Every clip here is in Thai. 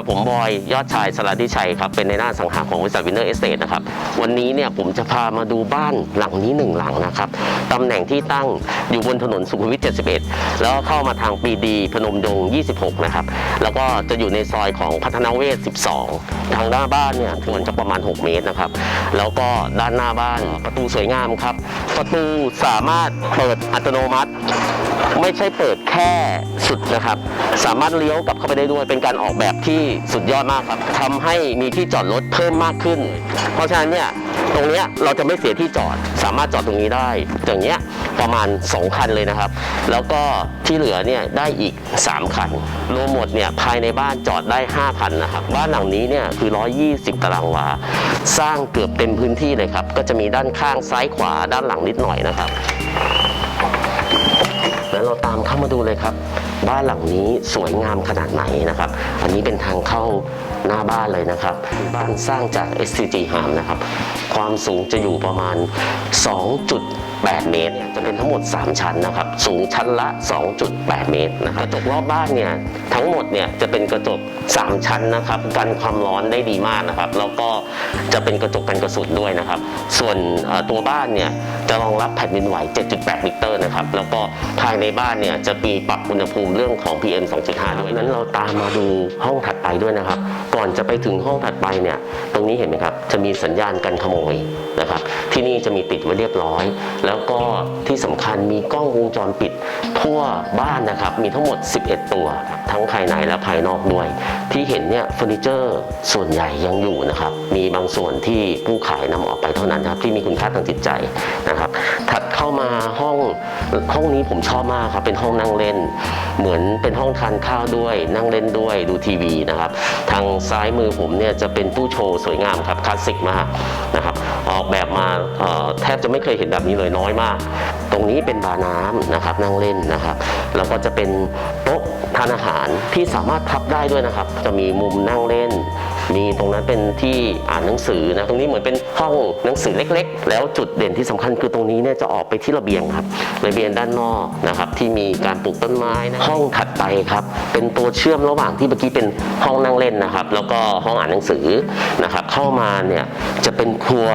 ครับผมบอยยอดชายสลัดดิชัยครับเป็นในหน้าสังหาของบริษัทวินเนอร์เอสเตนะครับวันนี้เนี่ยผมจะพามาดูบ้านหลังนี้หนึ่งหลังนะครับตำแหน่งที่ตั้งอยู่บนถนนสุขุมวิท 71 แล้วเข้ามาทางปีดีพนมดง 26 นะครับ แล้วก็จะอยู่ในซอยของพัฒนาเวศ 12 ทางหน้าบ้านเนี่ยควรจะประมาณ 6 เมตรนะครับ แล้วก็ด้านหน้าบ้านประตูสวยงามครับ ประตูสามารถเปิดอัตโนมัติ ไม่ใช่เปิดแค่สุดนะครับ สามารถเลี้ยวกลับเข้าไปได้ด้วย เป็นการออกแบบที่สุดยอดมากครับทำให้มีที่จอดรถเพิ่มมากขึ้น เพราะฉะนั้นเนี่ยตรงนี้เราจะไม่เสียที่จอด สามารถจอดตรงนี้ได้ อย่างเงี้ยประมาณ 2 คันเลยนะครับ แล้วก็ที่เหลือเนี่ยได้อีก 3 คัน รวมหมดเนี่ยภายในบ้านจอดได้ 5 คันนะครับ บ้านหลังนี้เนี่ยคือ 120 ตารางวา สร้างเกือบเต็มพื้นที่เลยครับ ก็จะมีด้านข้างซ้ายขวาด้านหลังนิดหน่อยนะครับ แล้วเราตามเข้ามาดูเลยครับ บ้านหลังนี้สวยงามขนาดไหนนะครับ อันนี้เป็นทางเข้าหน้าบ้านเลยนะครับ บ้านสร้างจาก SCG หามนะครับ ความสูงจะอยู่ประมาณ 2 2.8เมตรจะเป็นทั้งหมด 3 ชั้นนะครับ สูงชั้นละ 2.8 เมตรนะครับกระจกรอบบ้านเนี่ยทั้งหมดเนี่ยจะเป็นกระจก 3 ชั้นนะครับกันความร้อนได้ดีมากนะครับ แล้วก็จะเป็นกระจกกันกระสุนด้วยนะครับ ส่วนเอ่อตัวบ้านเนี่ยจะรองรับแผ่นดินไหว 7.8 มิเตอร์นะครับ แล้วก็ภายในบ้านเนี่ยจะมีปรับอุณหภูมิเรื่องของ PM 2.5 ด้วยนั้นเราตามมาดูห้องถัดไปด้วยนะครับ ก่อนจะไปถึงห้องถัดไปเนี่ยตรงนี้เห็นไหมครับจะมีสัญญาณกันขโมยนะครับ ที่นี่จะมีติดไว้เรียบร้อยแแล้วก็ที่สำคัญมีกล้องวงจรปิดทั่วบ้านนะครับ มีทั้งหมด 11 ตัว ทั้งภายในและภายนอกด้วย ที่เห็นเนี่ยเฟอร์นิเจอร์ส่วนใหญ่ยังอยู่นะครับ มีบางส่วนที่ผู้ขายนำออกไปเท่านั้นครับที่มีคุณค่าทางจิตใจนะครับ ถัดเข้ามาห้องห้องนี้ผมชอบมากครับเป็นห้องนั่งเล่น เหมือนเป็นห้องทานข้าวด้วย นั่งเล่นด้วยดูทีวีนะครับ ทางซ้ายมือผมเนี่ยจะเป็นตู้โชว์สวยงามครับคลาสสิกมากนะครับ มาแทบจะไม่เคยเห็นแบบนี้เลยน้อยมาก ตรงนี้เป็นบาร์น้ำนะครับนั่งเล่นนะครับ แล้วก็จะเป็นโต๊ะานอาหารที่สามารถพับได้ด้วยนะครับ จะมีมุมนั่งเล่น มีตรงนั้นเป็นที่อ่านหนังสือนะตรงนี้เหมือนเป็นห้องหนังสือเล็ก ๆ แล้วจุดเด่นที่สำคัญคือตรงนี้เนี่ยจะออกไปที่ระเบียงครับระเบียงด้านนอกนะครับที่มีการปลูกต้นไม้นะห้องถัดไปครับเป็นตัวเชื่อมระหว่างที่เมื่อกี้เป็นห้องนั่งเล่นนะครับ แล้วก็ห้องอ่านหนังสือนะครับเข้ามาเนี่ยจะเป็นครัว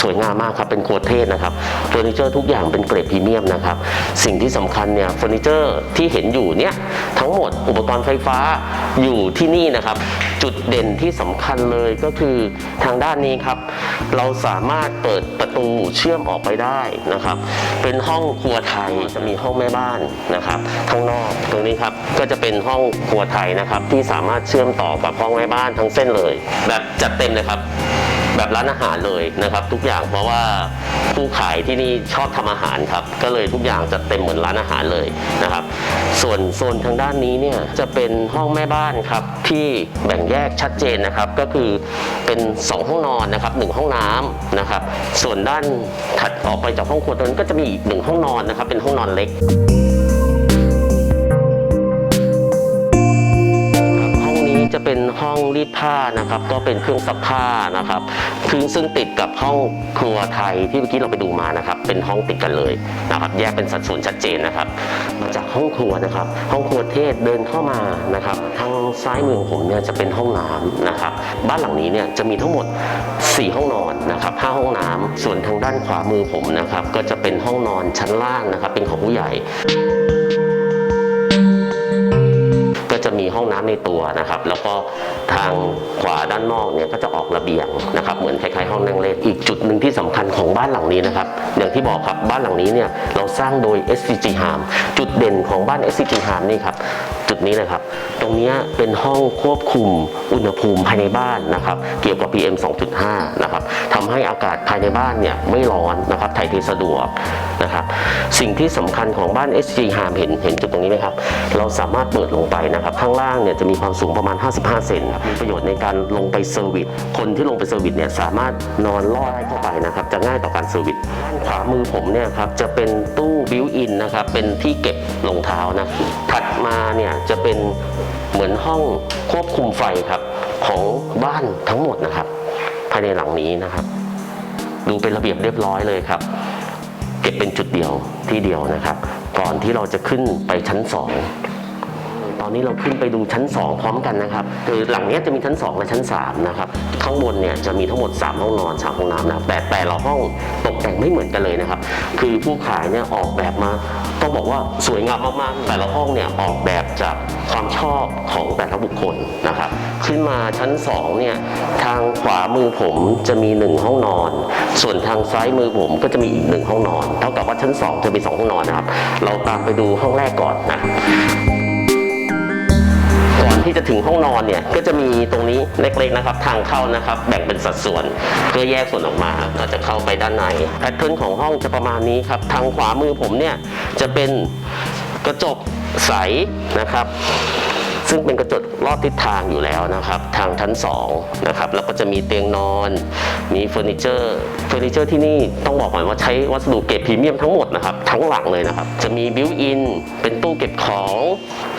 สวยงามมากครับเป็นครัวเทศนะครับเฟอร์นิเจอร์ทุกอย่างเป็นเกรดพรีเมียมนะครับสิ่งที่สำคัญเนี่ยเฟอร์นิเจอร์ที่เห็นอยู่เนี่ยทั้งหมดอุปกรณ์ไฟฟ้าอยู่ที่นี่นะครับ จุดเด่นที่สำคัญเลยก็คือทางด้านนี้ครับ เราสามารถเปิดประตูเชื่อมออกไปได้นะครับ เป็นห้องครัวไทยจะมีห้องแม่บ้านนะครับ ข้างนอกตรงนี้ครับก็จะเป็นห้องครัวไทยนะครับ ที่สามารถเชื่อมต่อกับห้องแม่บ้านทั้งเส้นเลย แบบจัดเต็มเลยครับ แบบร้านอาหารเลยนะครับ ทุกอย่างเพราะว่าผู้ขายที่นี่ชอบทำอาหารครับ ก็เลยทุกอย่างจะเต็มเหมือนร้านอาหารเลยนะครับ ส่วนโซนทางด้านนี้เนี่ยจะเป็นห้องแม่บ้านครับที่แบ่งแยกชัดเจนนะครับ ก็คือเป็น 2 ห้องนอนนะครับหนึ่งห้องน้ำนะครับ ส่วนด้านถัดออกไปจากห้องครัวตรงนั้นก็จะมีอีกหนึ่งห้องนอนนะครับ เป็นห้องนอนเล็ก นี้จะเป็นห้องรีดผ้านะครับ ก็เป็นเครื่องซักผ้านะครับคือซึ่งติดกับห้องครัวไทยที่เมื่อกี้เราไปดูมานะครับ เป็นห้องติดกันเลยนะครับ แยกเป็นสัดส่วนชัดเจนนะครับ มาจากห้องครัวนะครับ ห้องครัวเทศเดินเข้ามานะครับ ทางซ้ายมือของผมเนี่ยจะเป็นห้องน้ำนะครับ บ้านหลังนี้เนี่ยจะมีทั้งหมด 4 ห้องนอนนะครับ5ห้องน้ำส่วนทางด้านขวามือผมนะครับ ก็จะเป็นห้องนอนชั้นล่างนะครับ เป็นของผู้ใหญ่ ในตัวนะครับ แล้วก็ทางขวาด้านนอกเนี่ยก็จะออกระเบียงนะครับเหมือนคล้ายๆห้องนั่งเล่นอีกจุดหนึ่งที่สำคัญของบ้านหลังนี้นะครับอย่างที่บอกครับบ้านหลังนี้เนี่ยเราสร้างโดย SCG Harm จุดเด่นของบ้าน SCG Harm นี่ครับ จุดนี้เลยครับ ตรงนี้เป็นห้องควบคุมอุณหภูมิภายในบ้านนะครับเกี่ยวกับ PM 2.5 นะครับทำให้อากาศภายในบ้านเนี่ยไม่ร้อนนะครับถ่ายเทสะดวกนะครับสิ่งที่สำคัญของบ้าน SG Harm เห็นเห็นจุดตรงนี้ไหมครับ เราสามารถเปิดลงไปนะครับ ข้างล่างเนี่ยจะมีความสูงประมาณ 55 เซนมีประโยชน์ในการลงไปเซอร์วิสคนที่ลงไปเซอร์วิสเนี่ยสามารถนอนลอดเข้าไปนะครับ จะง่ายต่อการเซอร์วิสด้านขวามือผมเนี่ยครับจะเป็นตู้บิว นะครับเป็นที่เก็บรองเท้านะถัดมาเนี่ยจะเป็นเหมือนห้องควบคุมไฟครับของบ้านทั้งหมดนะครับ ภายในหลังนี้นะครับ ดูเป็นระเบียบเรียบร้อยเลยครับ เก็บเป็นจุดเดียวที่เดียวนะครับ ก่อนที่เราจะขึ้นไปชั้นสอง อนนี้เราขึ้นไปดูชั้น 2 พร้อมกันนะครับคือหลังนี้จะมีชั้น 2 และชั้น 3 นะครับ ข้างบนเนี่ยจะมีทั้งหมด 3 ห้องนอน 3 ห้องน้ำนะแต่แต่ละห้องตกแต่งไม่เหมือนกันเลยนะครับ คือผู้ขายเนี่ยออกแบบมาต้องบอกว่าสวยงามมากๆ แต่ละห้องเนี่ยออกแบบจากความชอบของแต่ละบุคคลนะครับ ขึ้นมาชั้น 2 เนี่ยทางขวามือผมจะมี 1 ห้องนอน ส่วนทางซ้ายมือผมก็จะมีอีกหนึ่งห้องนอน เท่ากับว่าชั้น 2 จะมี 2 ห้องนอนนะครับ เราตามไปดูห้องแรกก่อนนะ ก่อนที่จะถึงห้องนอนเนี่ยก็จะมีตรงนี้เล็กๆนะครับทางเข้านะครับแบ่งเป็นสัดส่วนเพื่อแยกส่วนออกมาก็จะเข้าไปด้านในแพทเทิร์นของห้องจะประมาณนี้ครับทางขวามือผมเนี่ยจะเป็นกระจกใสนะครับซึ่งเป็นกระจกรอบทิศทางอยู่แล้วนะครับ ทางชั้น2นะครับแล้วก็จะมีเตียงนอน มีเฟอร์นิเจอร์เฟอร์นิเจอร์ที่นี่ต้องบอกก่อนว่าใช้วัสดุเกรดพรีเมียมทั้งหมดนะครับ ทั้งหลังเลยนะครับ จะมีบิวอินเป็นตู้เก็บของ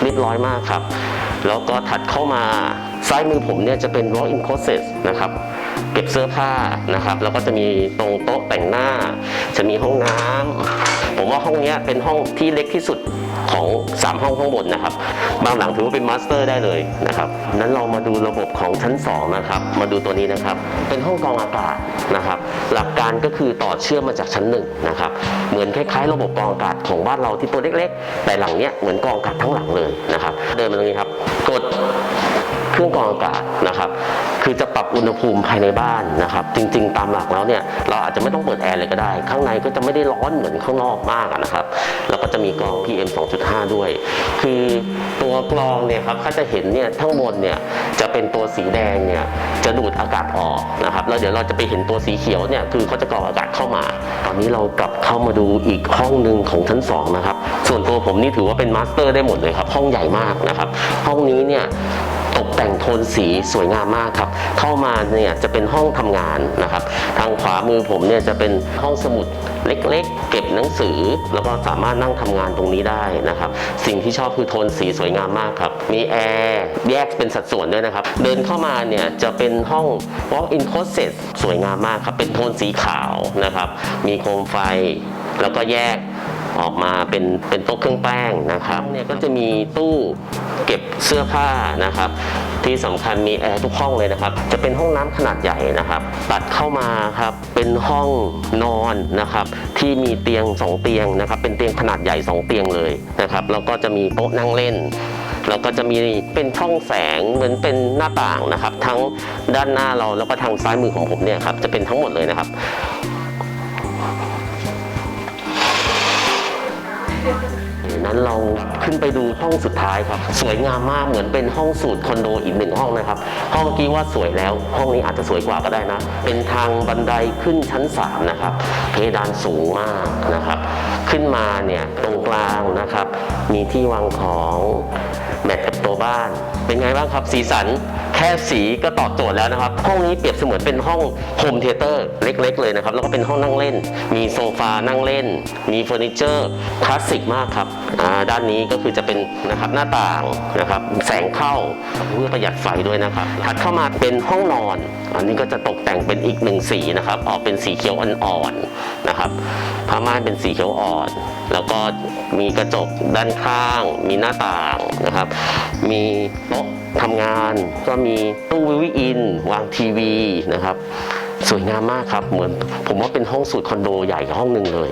เรียบร้อยมากครับ แล้วก็ถัดเข้ามาซ้ายมือผมเนี่ยจะเป็น walk in closet นะครับ เก็บเสื้อผ้านะครับ แล้วก็จะมีตรงโต๊ะแต่งหน้า จะมีห้องน้ำผมว่าห้องนี้เป็นห้องที่เล็กที่สุดของ 3 ห้องข้างบนนะครับ บางหลังถือว่าเป็นมาสเตอร์ได้เลยนะครับนั้นเรามาดูระบบของชั้น 2 นะครับ มาดูตัวนี้นะครับ เป็นห้องกรองอากาศนะครับ หลักการก็คือต่อเชื่อมมาจากชั้นหนึ่งนะครับ เหมือนคล้ายๆ ระบบกรองอากาศของบ้านเราที่ตัวเล็ก ๆ แต่หลังเนี้ยเหมือนกรองอากาศทั้งหลังเลยนะครับ เดินมาตรงนี้ครับ กด เครื่องกรองอากาศนะครับ คือจะปรับอุณหภูมิภายในบ้านนะครับ จริง ๆ ตามหลักแล้วเนี่ยเราอาจจะไม่ต้องเปิดแอร์เลยก็ได้ ข้างในก็จะไม่ได้ร้อนเหมือนข้างนอกมากนะครับ แล้วก็จะมีกรอง PM 2.5 ด้วย คือตัวกรองเนี่ยครับถ้าจะเห็นเนี่ยข้งบนเนี่ยจะเป็นตัวสีแดงเนี่ยจะดูดอากาศออกนะครับ แล้วเดี๋ยวเราจะไปเห็นตัวสีเขียวเนี่ยคือเขาจะกรองอากาศเข้ามา ตอนนี้เรากลับเข้ามาดูอีกห้องหนึ่งของชั้นสองนะครับ ส่วนตัวผมนี่ถือว่าเป็นมาสเตอร์ได้หมดเลยครับ ห้องใหญ่มากนะครับ ห้องนี้เนี่ย ตกแต่งโทนสีสวยงามมากครับ เข้ามาเนี่ยจะเป็นห้องทำงานนะครับ ทางขวามือผมเนี่ยจะเป็นห้องสมุดเล็กๆ เก็บหนังสือ แล้วก็สามารถนั่งทำงานตรงนี้ได้นะครับ สิ่งที่ชอบคือโทนสีสวยงามมากครับ มีแอร์แยกเป็นสัดส่วนด้วยนะครับ เดินเข้ามาเนี่ยจะเป็นห้อง walk-in closet สวยงามมากครับ เป็นโทนสีขาวนะครับ มีโคมไฟแล้วก็แยก ออกมาเป็นเป็นโต๊ะเครื่องแป้งนะครับเนี่ยก็จะมีตู้เก็บเสื้อผ้านะครับ ที่สำคัญมีแอร์ทุกห้องเลยนะครับ จะเป็นห้องน้ำขนาดใหญ่นะครับ ตัดเข้ามาครับเป็นห้องนอนนะครับ ที่มีเตียง 2 เตียงนะครับ เป็นเตียงขนาดใหญ่ 2 เตียงเลยนะครับ แล้วก็จะมีโต๊ะนั่งเล่นแล้วก็จะมีเป็นช่องแสงเหมือนเป็นหน้าต่างนะครับ ทั้งด้านหน้าเราแล้วก็ทางซ้ายมือของผมเนี่ยครับจะเป็นทั้งหมดเลยนะครับ นั้นเราขึ้นไปดูห้องสุดท้ายครับ สวยงามมากเหมือนเป็นห้องสูตรคอนโดอีกหนึ่งห้องนะครับ ห้องเมื่อกี้ว่าสวยแล้ว ห้องนี้อาจจะสวยกว่าก็ได้นะ เป็นทางบันไดขึ้นชั้น 3 นะครับ เพดานสูงมากนะครับ ขึ้นมาเนี่ยตรงกลางนะครับ มีที่วางของแมทกับตัวบ้าน เป็นไงบ้างครับสีสันแค่สีก็ตอบโจทย์แล้วนะครับ ห้องนี้เปรียบเสมือนเป็นห้องโฮมเทเตอร์เล็กๆเลยนะครับ แล้วก็เป็นห้องนั่งเล่น มีโซฟานั่งเล่น มีเฟอร์นิเจอร์คลาสสิกมากครับด้านนี้ก็คือจะเป็นนะครับหน้าต่างนะครับแสงเข้าเพื่อประหยัดไฟด้วยนะครับถัดเข้ามาเป็นห้องนอน อันนี้ก็จะตกแต่งเป็นอีกหนึ่งสีนะครับออกเป็นสีเขียวอ่อนๆนะครับผ้าม่านเป็นสีเขียวอ่อน แล้วก็มีกระจกด้านข้าง มีหน้าต่างนะครับ มีโต๊ะ ทำงานก็มีตู้วิวอิน วางทีวีนะครับ สวยงามมากครับ เหมือนผมว่าเป็นห้องสูตรคอนโดใหญ่ห้องหนึ่งเลย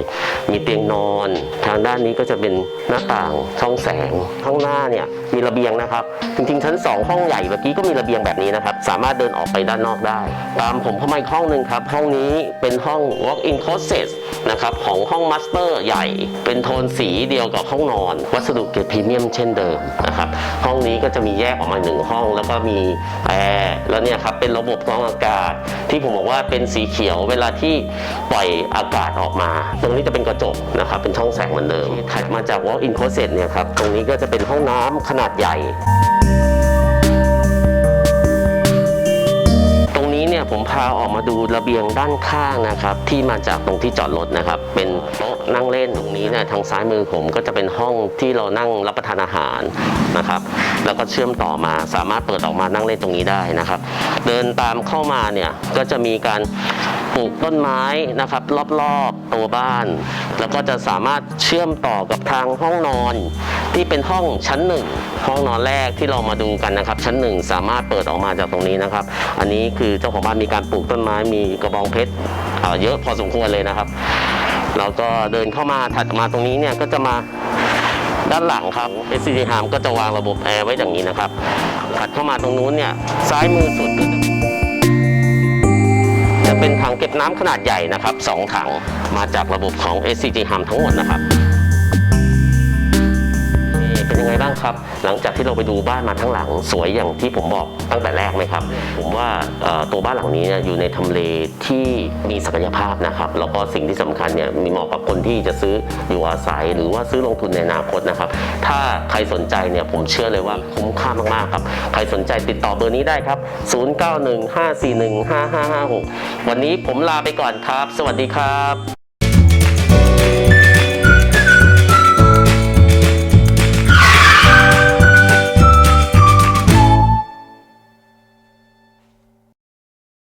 มีเตียงนอน ทางด้านนี้ก็จะเป็นหน้าต่างช่องแสงข้างหน้าเนี่ยมีระเบียงนะครับ จริงๆ ชั้น 2 ห้องใหญ่เมื่อกี้ก็มีระเบียงแบบนี้นะครับ สามารถเดินออกไปด้านนอกได้ ตามผมเข้ามาอีกห้องหนึ่งครับ ห้องนี้เป็นห้อง walk-in closet นะครับของห้องมาสเตอร์ใหญ่ เป็นโทนสีเดียวกับห้องนอน วัสดุเกรดพรีเมียมเช่นเดิมนะครับห้องนี้ก็จะมีแยกออกมาหนึ่งห้อง แล้วก็มีแอร์แล้วเนี่ยครับเป็นระบบกรองอากาศ ที่ผมบอกว่าเป็นสีเขียวเวลาที่ปล่อยอากาศออกมา ตรงนี้จะเป็นกระจกนะครับเป็นช่องแสงเหมือนเดิมถัดมาจาก walk-in closet เนี่ยครับตรงนี้ก็จะเป็นห้องน้ำขนาดใหญ่ ผมพาออกมาดูระเบียงด้านข้างนะครับ ที่มาจากตรงที่จอดรถนะครับ เป็นโต๊ะ นั่งเล่นตรงนี้เนี่ยทางซ้ายมือผมก็จะเป็นห้องที่เรานั่งรับประทานอาหารนะครับ แล้วก็เชื่อมต่อมาสามารถเปิดออกมานั่งเล่นตรงนี้ได้นะครับ เดินตามเข้ามาเนี่ยก็จะมีการปลูกต้นไม้นะครับ รอบๆตัวบ้าน แล้วก็จะสามารถเชื่อมต่อกับทางห้องนอนที่เป็นห้องชั้นหนึ่งห้องนอนแรกที่เรามาดูกันนะครับ ชั้นหนึ่งสามารถเปิดออกมาจากตรงนี้นะครับ อันนี้คือเจ้าของบ้านมีการปลูกต้นไม้มีกระบองเพชรเเยอะพอสมควรเลยนะครับ แล้วก็เดินเข้ามาถัดมาตรงนี้เนี่ยก็จะมาด้านหลังครับ SCG h a m ก็จะวางระบบแอร์ไว้อย่างนี้นะครับถัดเข้ามาตรงนู้นเนี่ยซ้ายมือสุดก็จะจะเป็นถังเก็บน้ำขนาดใหญ่นะครับสองถังมาจากระบบของ SCG h a m ทั้งหมดนะครับ ยังไงบ้างครับ หลังจากที่เราไปดูบ้านมาทั้งหลังสวยอย่างที่ผมบอกตั้งแต่แรกไหมครับ ผมว่าตัวบ้านหลังนี้อยู่ในทำเลที่มีศักยภาพนะครับแล้วก็สิ่งที่สำคัญเนี่ยมีเหมาะกับคนที่จะซื้ออยู่อาศัย หรือว่าซื้อลงทุนในอนาคตนะครับ ถ้าใครสนใจเนี่ยผมเชื่อเลยว่าคุ้มค่ามากๆครับใครสนใจติดต่อเบอร์นี้ได้ครับ 0915415556 วันนี้ผมลาไปก่อนครับ สวัสดีครับ